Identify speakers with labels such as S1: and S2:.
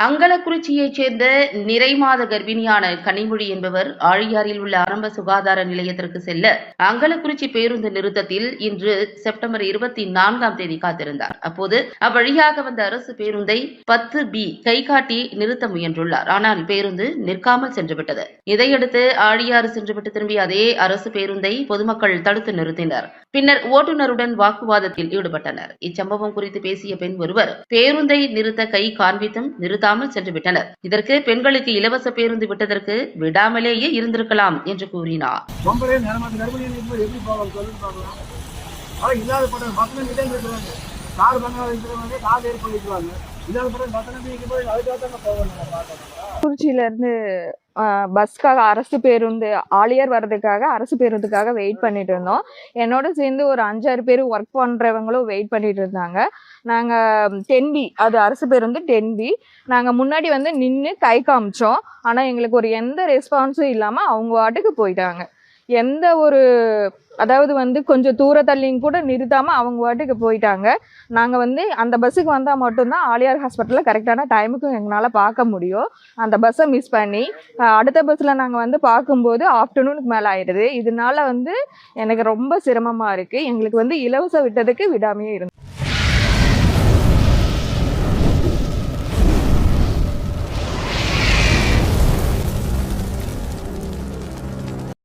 S1: அங்கலக்குறிச்சியைச் சேர்ந்த நிறைமாத கர்ப்பிணியான கனிமொழி என்பவர் ஆழியாரில் உள்ள ஆரம்ப சுகாதார நிலையத்திற்கு செல்ல அங்கலக்குறிச்சி பேருந்து நிறுத்தத்தில் இன்று செப்டம்பர் இருபத்தி நான்காம் தேதி காத்திருந்தார். அப்போது அவ்வழியாக வந்த அரசு பேருந்தை பத்து பி கை காட்டி நிறுத்த முயன்றுள்ளார். ஆனால் பேருந்து நிற்காமல் சென்றுவிட்டது. இதையடுத்து ஆழியாறு சென்றுவிட்டு திரும்பிய அதே அரசு பேருந்தை பொதுமக்கள் தடுத்து நிறுத்தினர். பின்னர் ஓட்டுநருடன் வாக்குவாதத்தில் ஈடுபட்டனர். இச்சம்பவம் குறித்து பேசிய பெண் ஒருவர் பேருந்தை நிறுத்த கை காண்பித்தும் நிறுத்த சென்று விட்டனர். இதற்கு பெண்களுக்கு இலவச பேருந்து விட்டதற்கு விடாமலேயே இருந்திருக்கலாம் என்று கூறினார்.
S2: பொம்பளை நிலமத்து கர்ப்பிணி இருக்கும்போது எப்படி போகலாம் சொல்லுன்னு பார்க்கலாம். கார் இல்லாத
S3: திருச்சியிலேருந்து பஸ்க்காக அரசு பேருந்து ஆலியார் வர்றதுக்காக அரசு பேருந்துக்காக வெயிட் பண்ணிட்டு இருந்தோம். என்னோட சேர்ந்து ஒரு அஞ்சாறு பேர் ஒர்க் பண்ணுறவங்களும் வெயிட் பண்ணிட்டு இருந்தாங்க. நாங்கள் டென் பி அது அரசு பேருந்து டென் பி நாங்கள் முன்னாடி வந்து நின்று கை காமிச்சோம். ஆனால் எங்களுக்கு ஒரு எந்த ரெஸ்பான்ஸும் இல்லாமல் அவங்க வாட்டுக்கு போயிட்டாங்க. எந்த ஒரு அதாவது வந்து கொஞ்சம் தூர தள்ளியும் கூட நிறுத்தாமல் அவங்க வாட்டுக்கு போயிட்டாங்க. நாங்கள் வந்து அந்த பஸ்ஸுக்கு வந்தால் மட்டும்தான் ஆலியார் ஹாஸ்பிட்டலில் கரெக்டான டைமுக்கு எங்களால் பார்க்க முடியும். அந்த பஸ்ஸை மிஸ் பண்ணி அடுத்த பஸ்ஸில் நாங்கள் வந்து பார்க்கும்போது ஆஃப்டர்நூனுக்கு மேலே ஆயிடுது. இதனால வந்து எனக்கு ரொம்ப சிரமமாக இருக்குது எங்களுக்கு வந்து இலவச விட்டதுக்கு விடாமையே இருந்து